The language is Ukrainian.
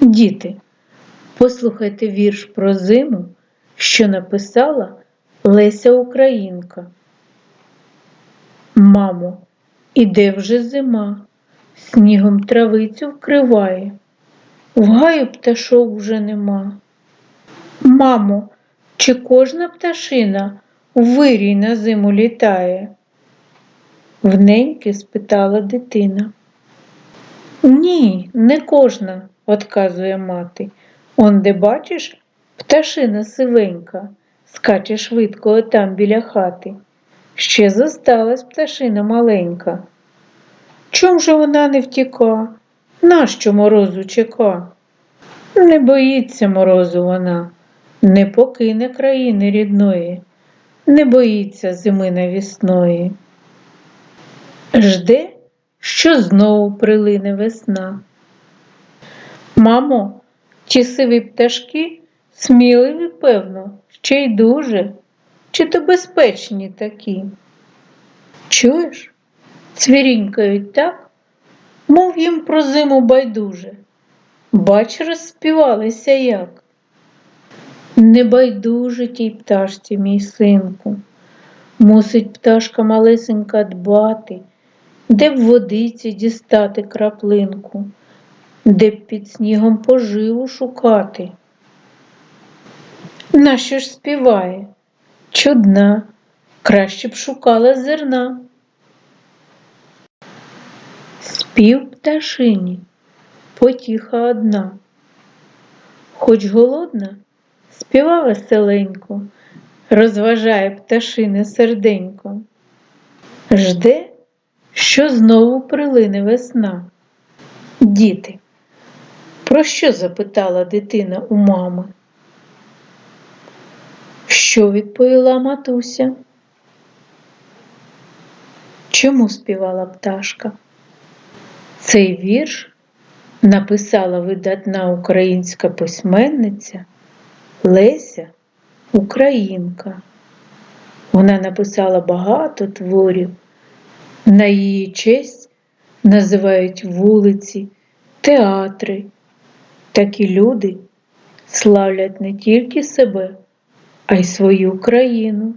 Діти, послухайте вірш про зиму, що написала Леся Українка. Мамо, іде вже зима, снігом травицю вкриває, в гаю пташок вже нема. Мамо, чи кожна пташина у вирій на зиму літає? Вненьки спитала дитина. Ні, не кожна, отказує мати. Он де бачиш, пташина сивенька, скаче швидко отам біля хати. Ще зосталась пташина маленька. Чом же вона не втіка? Нащо морозу чека? Не боїться морозу вона, не покине країни рідної, не боїться зими навісної. Жде, що знову прилине весна. Мамо, ті сиві пташки сміливі, певно, ще й дуже, чи то безпечні такі? Чуєш? Цвірінькають так, мов їм про зиму байдуже. Бач, розспівалися як. Не байдуже тій пташці, мій синку, мусить пташка малесенька дбати, де б водиці дістати краплинку, де б під снігом поживу шукати. Нащо ж співає? Чудна, краще б шукала зерна. Спів пташині, потіха одна. Хоч голодна, співа веселенько, розважає пташине серденько. Жде, що знову прилине весна. Діти, про що запитала дитина у мами? Що відповіла матуся? Чому співала пташка? Цей вірш написала видатна українська письменниця Леся Українка. Вона написала багато творів. На її честь називають вулиці, театри. Такі люди славлять не тільки себе, а й свою країну.